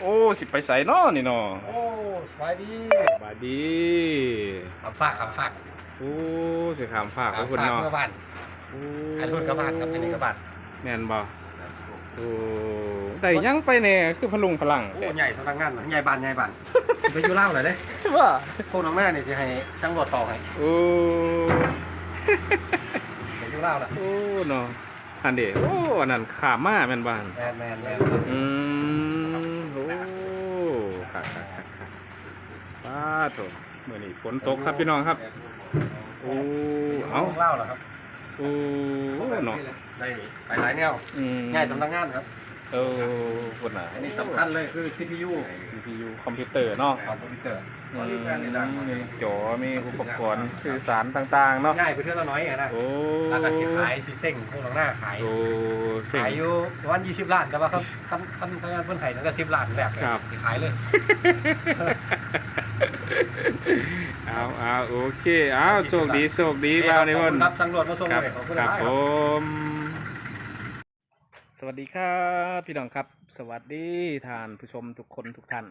โอ้สิไปใส่เนาะนี่เนาะโอ้สบายดีสบายดีคำฝากคำฝากโอ้สิขามฝากไว้คุณคำฝากเนาะเมื่อวานโอ้อันทุนกระบาดครับอันนี้กระบาดแม่นบ่โอ้ได้ยังไปแน่คือพลุงพลังโอ้ใหญ่สำนักงานใหญ่บานใหญ่บานสิไปอยู่เล่าวเลยเด้ว่าพวกน้องแม่นี่สิให้ช่างรวดต่อให้โอ้ไปอยู่เล่าวละโอ้เนาะอันเดีโอ้อันนั้นขามาแม่นบ้านแมนแมนแมนอืมโอ้ ค่ะค่ะค่ะค่ะป้าโถเมื่อนี้ฝนตกครับพี่น้องครับโอ้เอาเล่าวเหรอครับโอ้เนาะได้ไปหลายแนวอืมง่ายสำนักงานครับ เออคนน่ะ อันนี้สำคัญเลยคือ CPU CPU คอมพิวเตอร์เนาะคอมพิวเตอร์อืมมีจอมีอุปกรณ์สื่อสารต่างๆเนาะง่ายไปเท่าละน้อยอะนะโอ้แล้วก็สิขายสิเซ็งพวกน้องหน้าขายโอ้เสิ่ง ขายอยู่ประมาณ20 ล้านแต่ว่าเขาคันคันคันงานเพิ่นไห้นั่นก็10ล้านแรกเลยครับ สิขายเลย เอาเอาโอเคเอาโชคดีโชคดีบ่าวในวันรับตำรวจมาส่งครับเลยขอบคุณครับหลายผครับ ม สวัสดีครับพี่น้องครับ สวัสดีท่านผู้ชมทุกคนทุกท่าน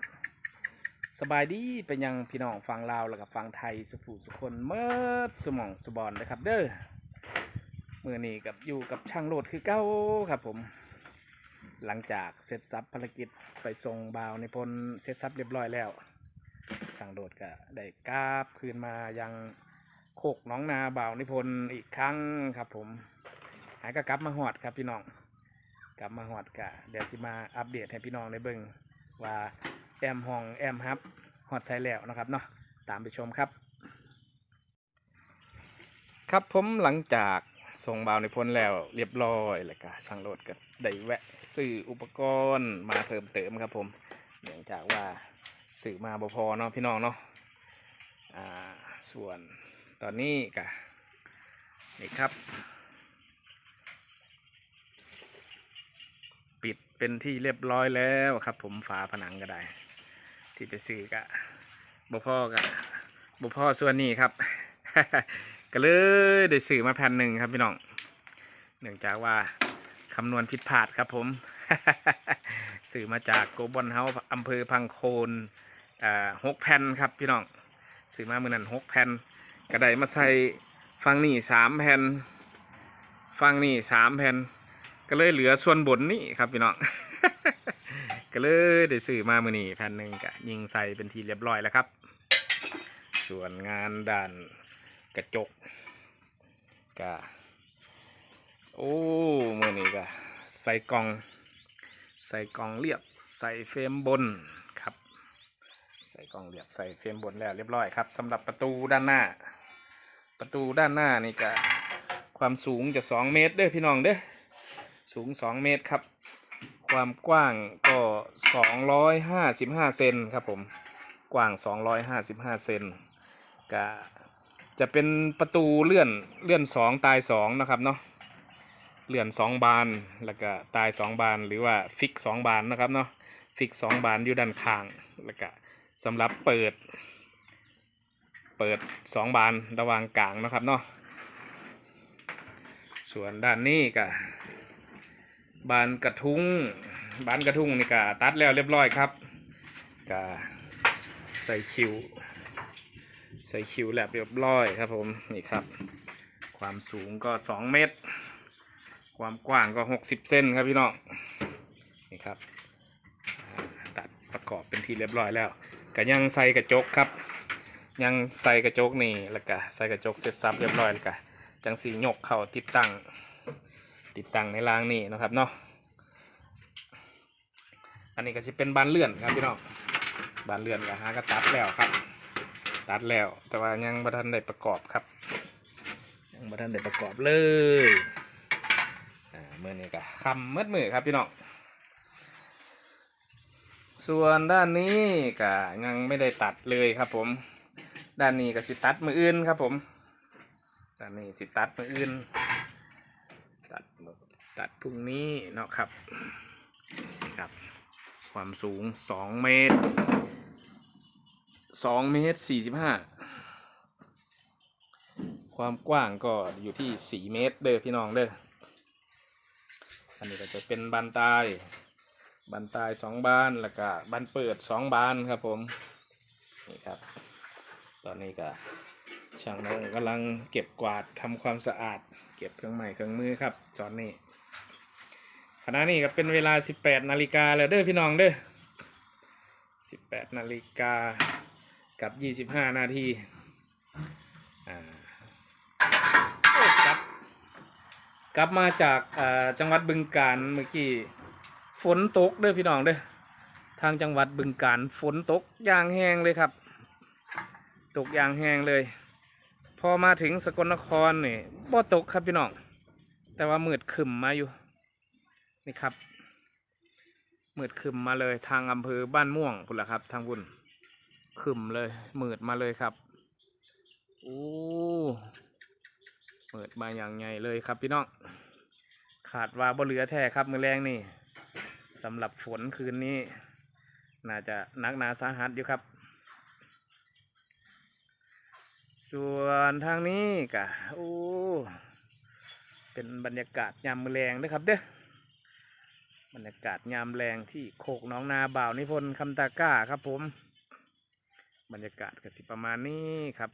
สบายดีเป็นยังพี่น้องฟังลาวแล้วก็ฟังไทยสุภูสุคนเมื่อสมองสบอนนะครับ เด้อเมื่อนี้กับอยู่กับช่างโหลดคือเก้าครับผม หลังจากเสร็จสับภารกิจไปส่งบ่าวในพลเสร็จสับเรียบร้อยแล้วช่างโดดก็ได้กราบคืนมายังโคกน้องนาบ่าวนิพนธ์อีกครั้งครับผม หายก็กลับมาหอดครับพี่น้อง กลับมาหอดกะเดี๋ยวจะมาอัปเดตให้พี่น้องได้เบิ่งว่าแอมห้องแอมฮับหอดใส่แล้วนะครับเนาะตามไปชมครับ ครับผมหลังจากส่งบ่าวนิพนแล้วเรียบร้อยแล้วก็ช่างโดดก็ได้แวะซื้ออุปกรณ์มาเพิ่มเติมครับผมเนื่องจากว่าสื่อมาบพอเนาะพี่น้องเนาะอ่าส่วนตอนนี้กะนี่ครับ ปิด เป็นที่เรียบร้อยแล้วครับ ผมฝาผนังก็ได้ ที่ไปซื้อกะบ่พ่อกะบ่พ่อส่วนนี้ครับ ก็เลยได้สื่อมาแผ่นหนึ่งครับพี่น้องเนื่องจากว่าคำนวณผิดพลาดครับ ผมสื่อมาจากโกบอนเฮาอำเภอพังโคนหกแผ่นครับพี่น้องซื้อมาเมื่อนั้นหกแผ่นกระไดมาใส่ฟังนี่สามแผ่นฟังนี่สามแผ่น ก็เลยเหลือส่วนบนนี่ครับพี่น้อง ก็เลยได้ซื้อมามื่อนี้แผ่นหนึ่งกะยิงใส่เป็นทีเรียบร้อยแล้วครับ ส่วนงานด้านกระจกกะโอ้มื่อนี้กะใส่กล่อง ใส่กล่องเรียบใส่เฟรมบนครับ ใส่กล่องเรียบใส่เฟรมบนแล้วเรียบร้อยครับสำหรับประตูด้านหน้า ประตูด้านหน้านี่ก็ความสูงจะสองเมตรเด้อพี่น้องเด้อ สูงสองเมตรครับ ความกว้างก็สองร้อยห้าสิบห้าเซนครับผม กว้างสองร้อยห้าสิบห้าเซนก็จะเป็นประตูเลื่อนเลื่อนสองตายสองนะครับเนาะ เลื่อนสองบาน แล้วก็ตายสองบาน หรือว่าฟิกสองบานนะครับเนาะ ฟิกสองบานอยู่ด้านข้าง แล้วก็สำหรับเปิด เปิดสองบานระหว่างกลางนะครับเนาะ ส่วนด้านนี้ก็ บานกระทุ้งบานกระทุ้งนี่ก็ตัดแล้วเรียบร้อยครับก็ใส่คิว ใส่คิวแลบเรียบร้อยครับผมนี่ครับ ความสูงก็ 2 เมตร ความกว้างก็ 60 เซนครับพี่น้องนี่ครับตัดประกอบเป็นที่เรียบร้อยแล้วก็ยังใส่กระจกครับ ยังใส่กระจกนี่แล้วก็ใส่กระจกเสร็จสับเรียบร้อยแล้วก็จังสียกเข้าติดตั้ง ติดตั้งในรางนี่นะครับเนาะอันนี้ก็จะเป็นบานเลื่อนครับพี่น้องบานเลื่อนก็หาก็ตัดแล้วครับ ตัดแล้วแต่ว่ายังบัทันได้ประกอบครับ ยังบัทันได้ประกอบเลยอ่ามือนี้ก็คำมืดมือครับพี่น้องส่วนด้านนี้ก็ยังไม่ได้ตัดเลยครับผม ด้านนี้ก็สิตัดมืออื่นครับผมด้านนี้สิตัดมืออื่น ตัดตัดพรุ่งนี้เนาะครับครับ ความสูงสองเมตรสองเมตรสี่สิบห้าความกว้างก็อยู่ที่สี่เมตรเด้อพี่น้องเด้ออันนี้ก็จะเป็นบานตายบานตายสองบานแล้วก็บานเปิดสองบานครับผมนี่ครับ ตอนนี้ก็ ช่างน้องกำลังเก็บกวาดทำความสะอาด เก็บเครื่องใหม่เครื่องมือครับตอนนี้ขณะนี้ก็เป็นเวลา 18 นาฬิกาแล้วเด้อพี่น้องเด้อ18 นาฬิกากับ 25 นาทีอ่ากลับกลับมาจากจังหวัดบึงกาฬเมื่อกี้ฝนตกเด้อพี่น้องเด้อทางจังหวัดบึงกาฬฝนตกอย่างแห้งเลยครับ ตกอย่างแห้งเลย พอมาถึงสกลนครนี่บ่ตกครับพี่น้อง แต่ว่ามืดครึมมาอยู่ นี่ครับ มืดครึมมาเลยทางอำเภอบ้านม่วงพุ่นละครับ ทางบุญครึมเลยมืดมาเลยครับโอ้มืดมาอย่างไงเลยครับพี่น้องขาดว่าบ่เหลือแท้ครับมือแรงนี่สำหรับฝนคืนนี้ น่าจะนักหนาสาหัสอยู่ครับ ส่วนทางนี้กะโอ้เป็นบรรยากาศยามมือแรงเด้อครับเด้อบรรยากาศยามแรงที่โคกหน้องนาบ่าวนิพนธ์คำตาก้าครับผม บรรยากาศก็สิประมาณนี้ครับ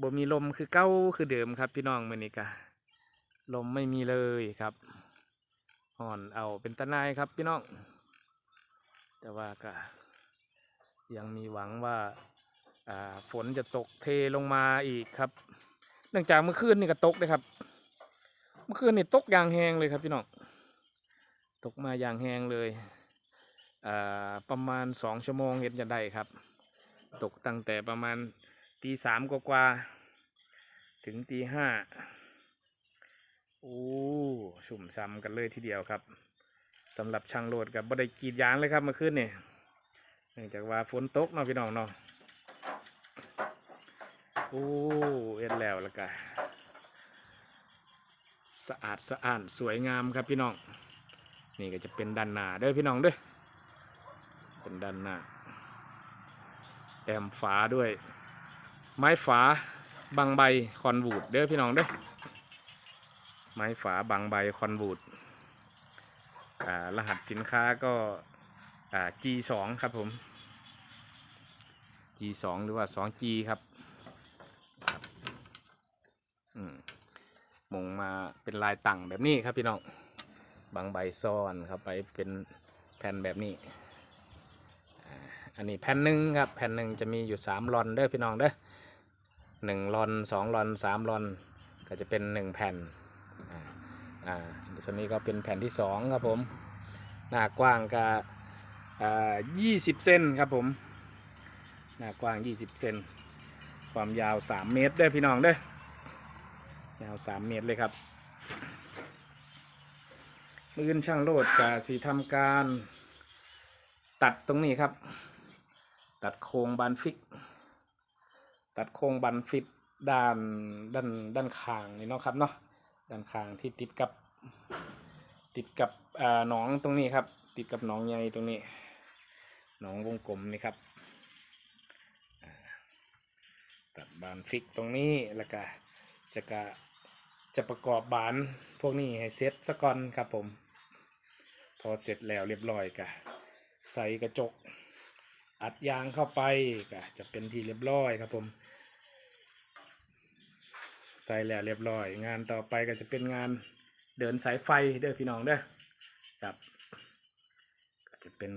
บ่มีลมคือเก้าคือเดิมครับพี่น้องมือนี้กะลมไม่มีเลยครับห่อนเอาเป็นตะนายครับพี่น้อง แต่ว่าก็ยังมีหวังว่า ฝนจะตกเทลงมาอีกครับ เนื่องจากเมื่อคืนนี่ก็ตกเลยครับ เมื่อคืนนี่ตกอย่างแหงเลยครับพี่น้อง ตกมาอย่างแหงเลยประมาณสองชั่วโมงเห็นจะได้ครับ ตกตั้งแต่ประมาณตีสามกว่าถึงตีห้าโอ้ชุ่มช่ำกันเลยทีเดียวครับสำหรับช่างโหลดกับบไดกรีดยางเลยครับเมื่อคืนนี่เนื่องจากว่าฝนตกเนาะพี่น้องเนาะ โอ้เอ็ดแล้วแล้วก็สะอาดสะอ้านสวยงามครับพี่น้อง นี่ก็จะเป็นด้านหน้าด้อพี่น้องด้อเป็นด้านหน้าแอมฝาด้วย ไม้ฝาบางใบคอนวูดเด้อพี่น้องเด้อไม้ฝาบางใบคอนวูดรหัสสินค้าก็า G2 ครับผม G2 หรือว่า 2G ครับ อืมม งมาเป็นลายต่งแบบนี้ครับพี่น้องบางใบซ่อนเข้าไปเป็นแผ่นแบบนี้ อันนี้แผ่นหนึ่งครับแผ่นหนึ่งจะมีอยู่สามลอนเด้อพี่น้องเด้อหนึ่งลอนสองลอนสามลอนก็จะเป็นหนึ่งแผ่นอ่าส่วนนี้ก็เป็นแผ่นที่สองครับผมหน้ากว้างก็อ่ายี่สิบเซนครับผมหน้ากว้างยี่สิบเซน ความยาวสามเมตรเด้อพี่น้องเด้อ ยาวสามเมตรเลยครับ มือนช่างโลดกาสีทำการตัดตรงนี้ครับ ตัดโครงบานฟิก ตัดโครงบานฟิกด้านด้านด้านคางนี่เนาะครับเนาะด้านคางที่ติดกับติดกับอ่าหนองตรงนี้ครับ ติดกับหนองใยตรงนี้หนองวงกลมนี่ครับตัดบานฟิกตรงนี้แล้วก็จะกะ จะประกอบบานพวกนี้ให้เสร็จสะก่อนครับผม พอเสร็จแล้วเรียบร้อยกะใส่กระจก อัดยางเข้าไปกะจะเป็นที่เรียบร้อยครับผม ใส่แล้วเรียบร้อย งานต่อไปก็จะเป็นงานเดินสายไฟเด้อพี่น้องเด้อครับก็จะเป็น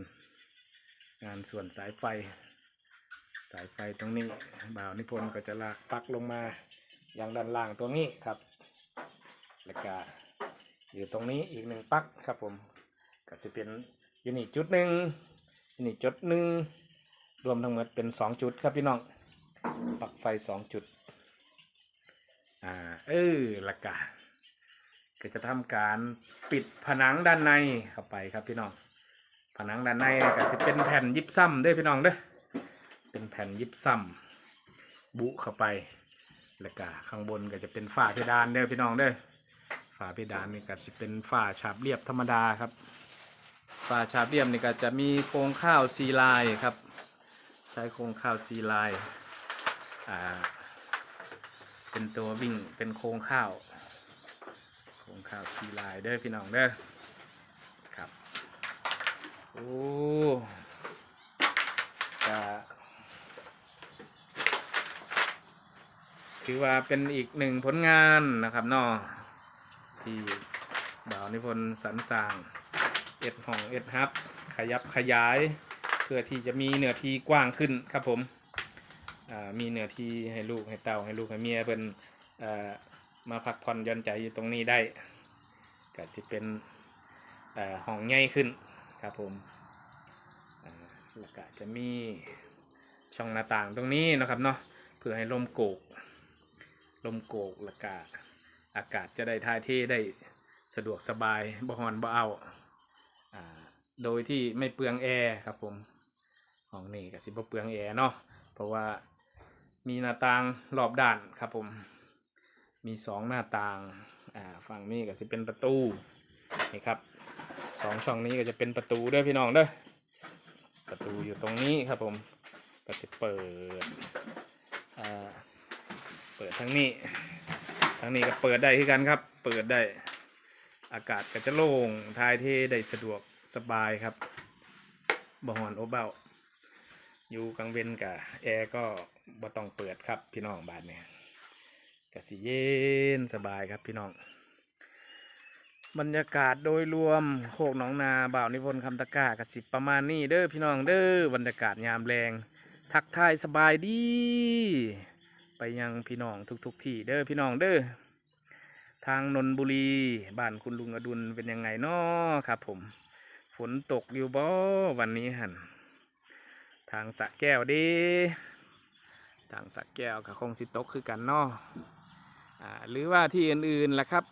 งานส่วนสายไฟ สายไฟตรงนี้บ่าวนิพนธ์ก็จะลากปักลงมาอย่างด้านล่างตรงนี้ครับ แล้วก็อยู่ตรงนี้อีกหนึ่งปักครับผมก็จะเป็นอยูนิตจุดหนึ่งยูนิตจุดหนึ่งรวมทั้งหมดเป็นสองจุดครับพี่น้องปักไฟสองจุดอ่าเออละกะก็จะทำการปิดผนังด้านในเข้าไปครับพี่น้อง ผนังด้านในก็จะเป็นแผ่นยิบซ้ำด้วยพี่น้องเด้อเป็นแผ่นยิบซ้ำบุเข้าไปแล้วก็ข้างบนก็จะเป็นฝ้าเพดานเด้อพี่น้องเด้อาเพดานนี่ก็จะเป็นฝ้าฉาบเรียบธรรมดาครับฝ้าฉาบเรียบนี่ก็จะมีโครงข้าวซีลายครับ ใช้โครงข้าวซีลายอ่าเป็นตัววิ่งเป็นโครงข้าว โครงข้าวซีลายเด้อพี่น้องเด้อครับโอ้จะถือว่าเป็นอีกหนึ่งผลงานนะครับเนอ ที่บ่าวนิพนธ์สรรสร้างเอ็ดห้องเอ็ดฮับ ขยับขยาย เพื่อที่จะมีเนื้อที่กว้างขึ้นครับผมมีเนื้อที่ให้ลูกให้เต่าให้ลูกให้เมียเป็นมาพักผ่อนย่อนใจอยู่ตรงนี้ได้ก็สิเป็นห้องใหญ่ขึ้นครับผมอาแล้วก็จะมีช่องหน้าต่างตรงนี้นะครับเนาะเพื่อให้ลมโกกลมโกกแล้วก็ อากาศจะได้ถ่ายเทได้สะดวกสบายบ่ฮอนบ่เอาโดยที่ไม่เปลืองแอร์ครับผมห้องนี้ก็สิบ่เปลืองแอร์เนาะเพราะว่ามีหน้าต่างรอบด้านครับผม มีสองหน้าต่างฝั่งนี้ก็สิเป็นประตูนี่ครับสองช่องนี้ก็จะเป็นประตูด้อพี่น้องเด้อประตูอยู่ตรงนี้ครับผมก็จะเปิดเปิดทั้งนี้ ทั้งนี้ก็เปิดได้ที่กันครับ เปิดได้ อากาศก็จะโล่งทายเทได้สะดวกสบายครับบ่ฮอนโอบเบาอยู่กลางเวนกับแอร์ก็บ่ต้องเปิดครับพี่น้องบ้านเนี่ยกสิเย็นสบายครับพี่น้อง บรรยากาศโดยรวมโคกหนองนาบ่าวนิพนธ์คำตะก้ากสิประมาณนี้เด้อพี่น้องเด้อบรรยากาศยามแรง ทักทายสบายดี ไปยังพี่น้องทุกๆทที่เด้อพี่น้องเด้อทางนนบุรีบ้านคุณลุงอดุลเป็นยังไงน้อครับ ผม ฝนตกอยู่บ่วันนี้หันทางสะแก้วดีทางสะแก้วกับคงสิตกคือกันเนาะหรือว่าที่อื่นๆล่ะครับ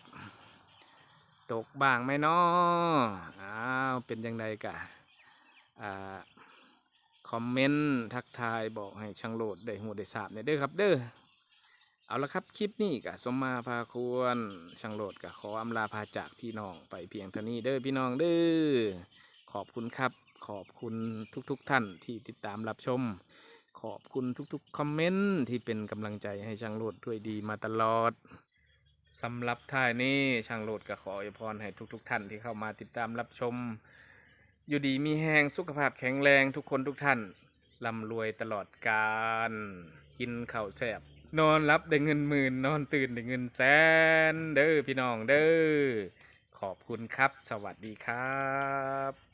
ตกบ้างไหมเนาะอ้าวเป็นยังไงกะอ่า คอมเมนต์ทักทายบอกให้ช่างโหลดได้หูได้ทราบเนี่ยเด้อครับเด้อเอาละครับคลิปนี้กะสมมาพาควรช่างโหลดกะขออำลาพาจากพี่น้องไปเพียงเท่านี้เด้อพี่น้องเด้อขอบคุณครับ ขอบคุณทุกๆทท่านที่ติดตามรับชม ขอบคุณทุกๆคอมเมนต์ที่เป็นกำลังใจให้ช่างโหลดด้วยดีมาตลอดสำหรับท้ายนี้ช่างโหลดก็ขออวยพรให้ทุกๆทท่านที่เข้ามาติดตามรับชม อยู่ดีมีแหงสุขภาพแข็งแรงทุกคนทุกท่านร่ำรวยตลอดการกินข้าวแซ่บนอนรับได้เงินหมื่นนอนตื่นได้เงินแสน เด้อพี่น้องเด้อขอบคุณครับ สวัสดีครับ